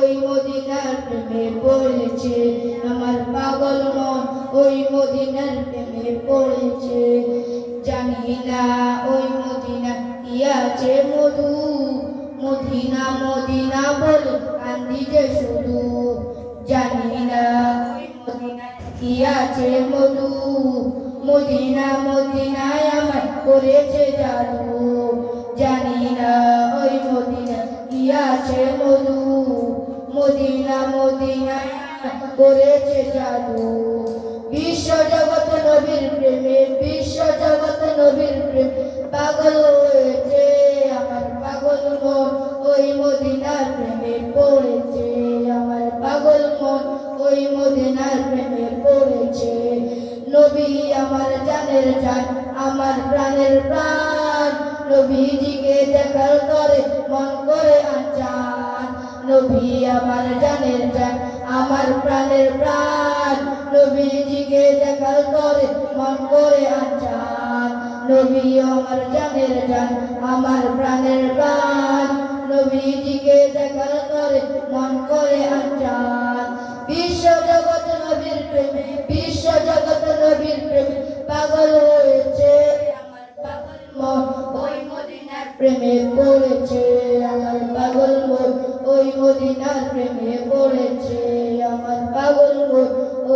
ওই মদিনার প্রেমে পড়েছে। আমার পাগল মন ওই মদিনার প্রেমে পড়েছে। জানি না ওই মদিনা কি আছে মধু। মদিনা মদিনা বলে, কান্দি যে শুধু। জানি না কি আছে মধু। মদিনা, মদিনায় আমার করেছে জাদু। মদিনায় করেছে জাদু। বিশ্ব জগৎ নবীর প্রেমে বিশ্ব জগৎ নবীর প্রেমে পাগল হয়েছে, আমার পাগল মন ওই মদিনার প্রেমে পড়েছে, আমার পাগল মন ওই মদিনার প্রেমে পড়েছে। নবী আমার জানের জান, আমার প্রাণের প্রাণ, নবীজিকে দেখার করে মন করে আচান নবী আমার জানের জান, আমার প্রাণের প্রাণ। নবীজিকে দেখার করে, মন করে আচান নবী আমার জানের জান, আমার প্রাণের প্রাণ। নবীজিকে দেখার করে, মন করে আচান বিশ্ব জগৎ নবীর প্রেমে, বিশ্ব জগৎ নবীর প্রেমে পাগল হয়েছে। আমার পাগল মন ওই মদিনার প্রেমে পড়েছে।